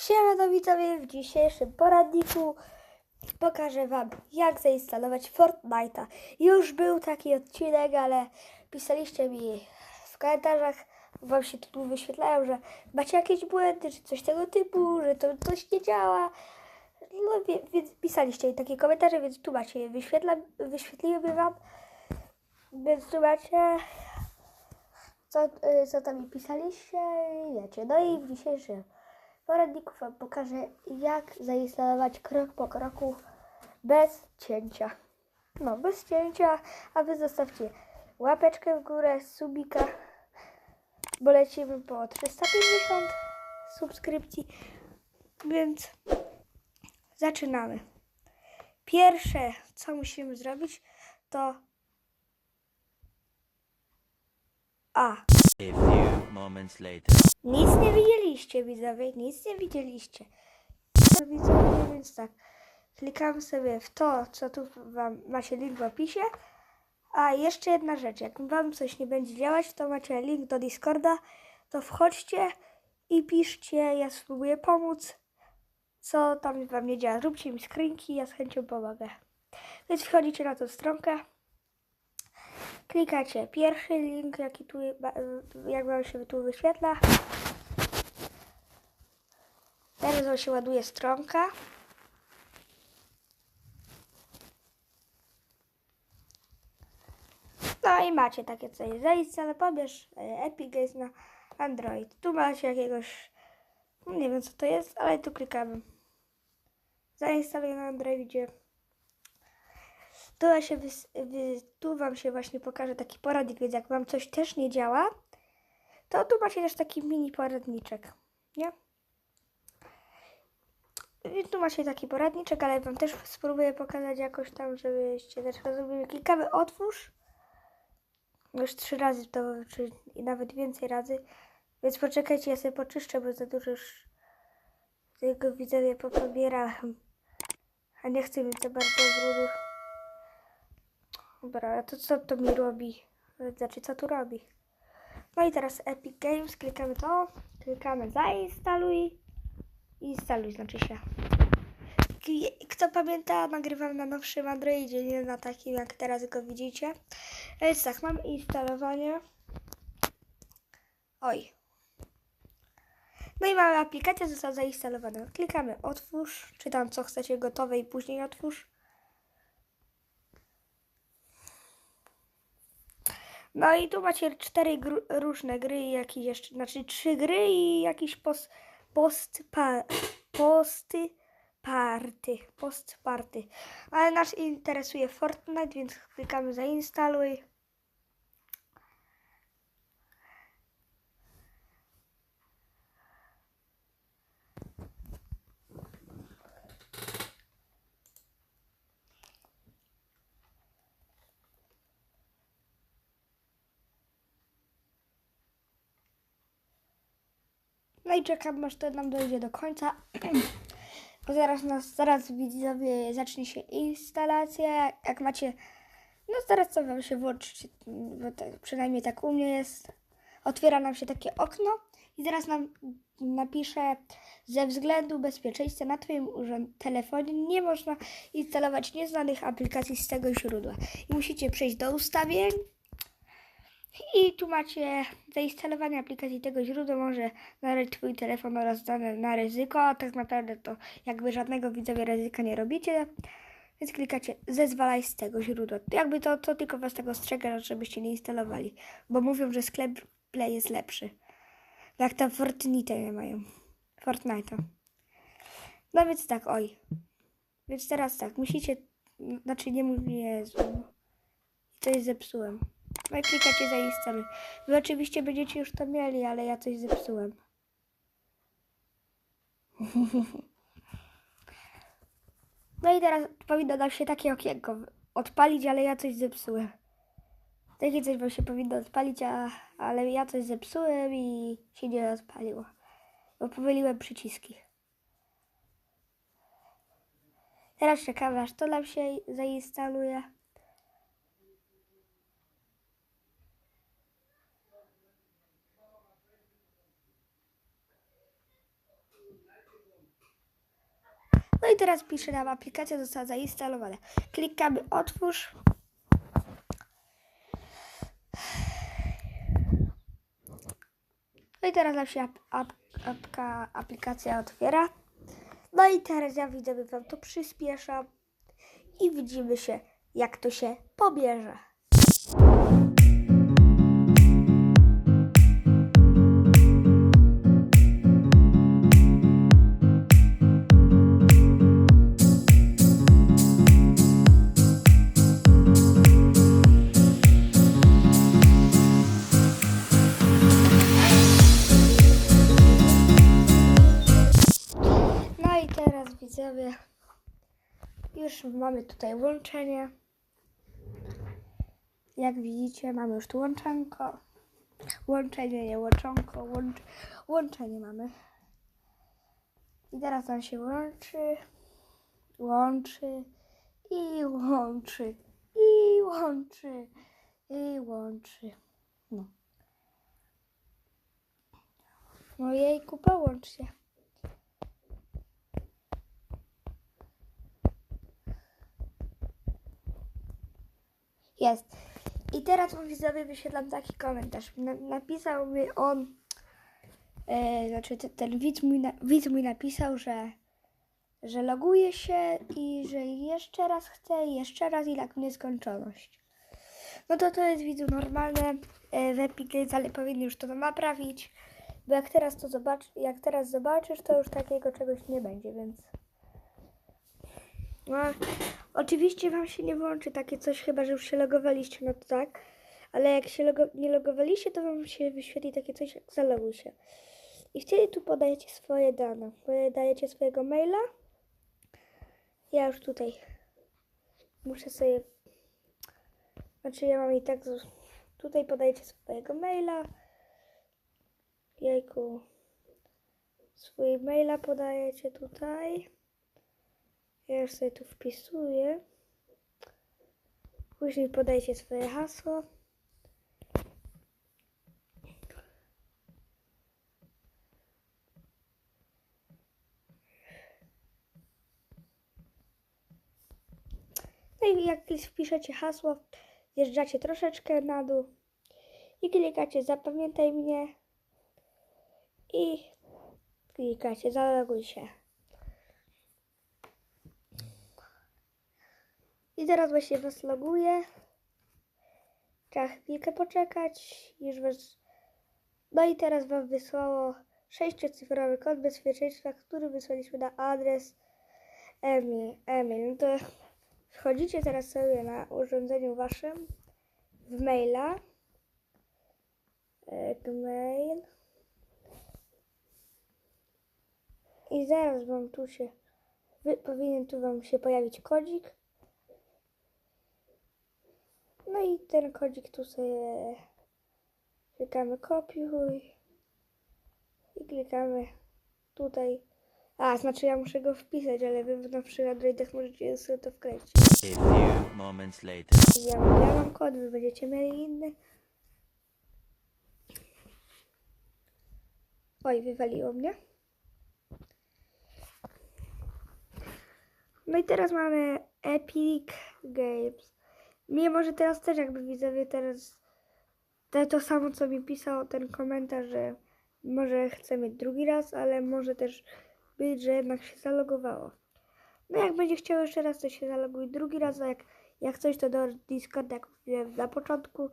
Siemano widzowie, w dzisiejszym poradniku pokażę Wam jak zainstalować Fortnite'a. Już był taki odcinek, ale pisaliście mi w komentarzach, Wam się tu wyświetlają, że macie jakieś błędy, czy coś tego typu, że to coś nie działa. No więc pisaliście takie komentarze, więc tu macie je, wyświetlam, wyświetliłem Wam. Więc tu macie co, y, co tam mi pisaliście wiecie. No i w dzisiejszym poradniku Wam pokażę, jak zainstalować krok po kroku bez cięcia. No, bez cięcia, a Wy zostawcie łapeczkę w górę, subika, bo lecimy po 350 subskrypcji, więc zaczynamy. Pierwsze, co musimy zrobić, to A. Nic nie widzieliście, widzowie, nic nie widzieliście. To widzowie, więc tak, klikamy sobie w to, co tu wam macie link w opisie. A jeszcze jedna rzecz, jak wam coś nie będzie działać, to macie link do Discorda, to wchodźcie i piszcie, ja spróbuję pomóc, co tam wam nie działa. Róbcie mi screenki, ja z chęcią pomogę. Więc wchodzicie na tą stronkę, klikacie pierwszy link, jaki tu, jak wam się tu wyświetla. Teraz wam się ładuje stronka. No i macie takie coś. Zainstaluj, pobierz e, Epic Games na Android. Tu macie jakiegoś, nie wiem co to jest, ale tu klikamy. Zainstaluj na Androidzie. Tu, wam się wys, wy, tu wam się właśnie pokaże taki poradnik, więc jak wam coś też nie działa, to tu macie też taki mini poradniczek, nie? I tu macie taki poradniczek, ale wam też spróbuję pokazać jakoś tam, żebyście też zrobili. Klikamy otwórz. Już trzy razy to, czy nawet więcej razy. Więc poczekajcie, ja sobie poczyszczę, bo za dużo już tego widzowie popobierałem. A nie chcę mieć za bardzo brudu. Dobra, a to co to mi robi? Znaczy, co tu robi? No i teraz Epic Games, klikamy to, klikamy zainstaluj. Instaluj znaczy się. Kto pamięta, nagrywam na nowszym Androidzie, nie na takim jak teraz go widzicie. Więc tak, mam instalowanie. Oj. No i mamy aplikację, została zainstalowana. Klikamy otwórz, czy tam co chcecie gotowe i później otwórz. No i tu macie cztery gru- różne gry jakieś jeszcze, znaczy trzy gry i jakiś post, post, pa, posty, party, post party. Ale nas interesuje Fortnite, więc klikamy zainstaluj. No i czekam, aż to nam dojdzie do końca. Bo zaraz nas, zaraz widzowie zacznie się instalacja. Jak macie, no zaraz co wam się włączy, bo przynajmniej tak u mnie jest. Otwiera nam się takie okno i zaraz nam napisze ze względu bezpieczeństwa na Twoim telefonie nie można instalować nieznanych aplikacji z tego źródła. I musicie przejść do ustawień i tu macie zainstalowanie aplikacji tego źródła może narazić Twój telefon oraz dane na ryzyko, a tak naprawdę to jakby żadnego widzowie ryzyka nie robicie, więc klikacie zezwalaj z tego źródła. Jakby to, to tylko Was tego strzega, żebyście nie instalowali, bo mówią, że sklep Play jest lepszy. Jak tam Fortnite nie mają. Fortnite'a. No więc tak, oj. Więc teraz tak, musicie, znaczy nie mówię, Jezu. Coś zepsułem. I klikacie zainstaluj. Wy oczywiście będziecie już to mieli, ale ja coś zepsułem. No i teraz powinno nam się takie okienko odpalić, ale ja coś zepsułem. Takie coś wam się powinno odpalić, a, ale ja coś zepsułem i się nie odpaliło. Bo pomyliłem przyciski. Teraz czekamy aż to nam się zainstaluje. No i teraz pisze nam, aplikacja została zainstalowana. Klikamy otwórz. No i teraz nam się ap, ap, apka, aplikacja otwiera. No i teraz ja widzę, że wam to przyspieszam i widzimy się, jak to się pobierze. Mamy tutaj łączenie. Jak widzicie, mamy już tu łączonko. Łączenie, nie łączonko, łącz, łączenie mamy. I teraz nam się łączy, łączy i łączy, i łączy, i łączy. No. No jejku, połącz się. Jest. I teraz mu widzowie wyświetlam taki komentarz. Na, napisał mi on, e, znaczy te, ten widz mój, na, widz mój napisał, że, że loguje się i że jeszcze raz chce, jeszcze raz i tak nieskończoność. No to to jest widzu normalne e, w Epic Games, ale powinny już to naprawić. Bo jak teraz to zobacz, jak teraz zobaczysz, to już takiego czegoś nie będzie, więc. No, oczywiście Wam się nie włączy takie coś, chyba że już się logowaliście, no to tak. Ale jak się logo, nie logowaliście, to Wam się wyświetli takie coś jak zaloguj się. I wtedy tu podajecie swoje dane. Podajecie swojego maila. Ja już tutaj muszę sobie... Znaczy ja mam i tak... Tutaj podajecie swojego maila. Jejku. Swój maila podajecie tutaj. Ja już sobie tu wpisuję. Później podajcie swoje hasło. No i jak wpiszecie hasło, zjeżdżacie troszeczkę na dół i klikacie zapamiętaj mnie i klikacie zaloguj się. I teraz właśnie was loguję. Trzeba chwilkę poczekać. Już was... No i teraz wam wysłało sześciocyfrowy kod bezpieczeństwa, który wysłaliśmy na adres Emil. Emil. No to wchodzicie teraz sobie na urządzeniu waszym w maila. E, Gmail. I zaraz wam tu się... Powinien tu wam się pojawić kodzik. No i ten kodzik tu sobie klikamy kopiuj i klikamy tutaj. A, znaczy ja muszę go wpisać, ale wy w nowszych Androidach możecie sobie to later. Ja, ja mam kod, wy będziecie mieli inny. Oj, wywaliło mnie. No i teraz mamy Epic Games. Mnie może teraz też jakby widzowie teraz to, to samo co mi pisał ten komentarz, że może chce mieć drugi raz, ale może też być, że jednak się zalogowało. No jak będzie chciał jeszcze raz, to się zaloguj drugi raz, a jak, jak coś to do Discorda, jak mówiłem na początku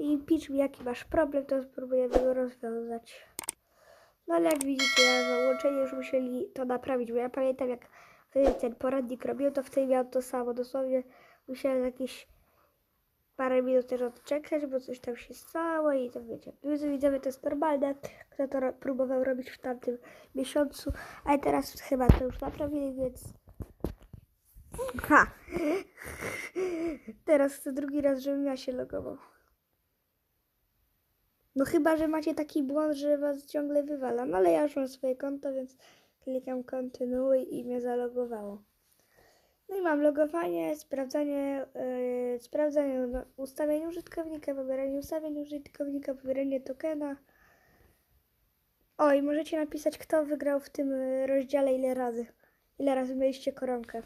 i pisz mi jaki masz problem, to spróbujemy go rozwiązać. No ale jak widzicie, ja za łączenie już musieli to naprawić, bo ja pamiętam jak ten poradnik robił, to wtedy miał to samo, dosłownie musiałem jakieś parę minut też odczekać, bo coś tam się stało i to wiecie, drodzy widzowie, to jest normalne, kto to próbował robić w tamtym miesiącu, a teraz chyba to już naprawili, więc ha, teraz chcę drugi raz, żebym ja się logował. No chyba, że macie taki błąd, że was ciągle wywala, no ale ja już mam swoje konto, więc klikam kontynuuj i mnie zalogowało. No i mam logowanie, sprawdzanie, yy, sprawdzanie no, ustawień użytkownika, pobieranie ustawień użytkownika, pobieranie tokena. O, i możecie napisać, kto wygrał w tym y, rozdziale ile razy. Ile razy mieliście koronkę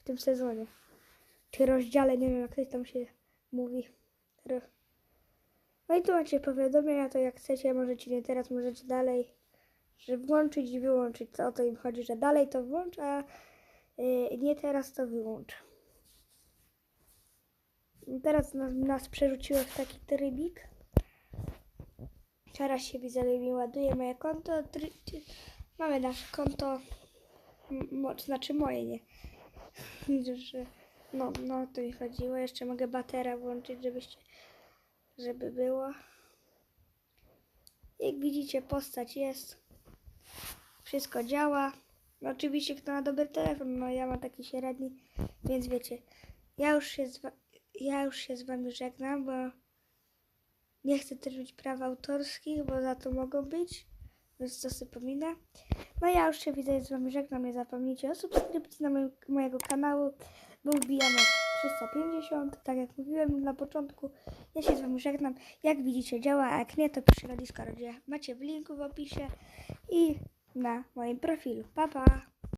w tym sezonie? Czy rozdziale, nie wiem jak to tam się mówi. No i tu macie powiadomienia, to jak chcecie, możecie nie teraz, możecie dalej, że włączyć i wyłączyć. To o to im chodzi, że dalej to włącz, a y, nie teraz to wyłącz. Teraz nas, nas przerzuciło w taki trybik. Teraz się widzowie mi ładuje moje konto. Mamy nasze konto. Mo, znaczy moje, nie. No, no to mi chodziło. Jeszcze mogę batera włączyć, żebyście, żeby było. Jak widzicie, postać jest. Wszystko działa. No, oczywiście kto ma dobry telefon, no ja mam taki średni, więc wiecie. Ja już się z, ja już się z wami żegnam, bo nie chcę też mieć praw autorskich, bo za to mogą być, więc to sobie. No ja już się widzę z wami żegnam, nie zapomnijcie o subskrypcji na moim, mojego kanału, bo wbijamy 350, tak jak mówiłem na początku. Ja się z wami żegnam, jak widzicie działa, a jak nie to piszę na Discordzie. Macie w linku w opisie i na moim profilu. Pa pa!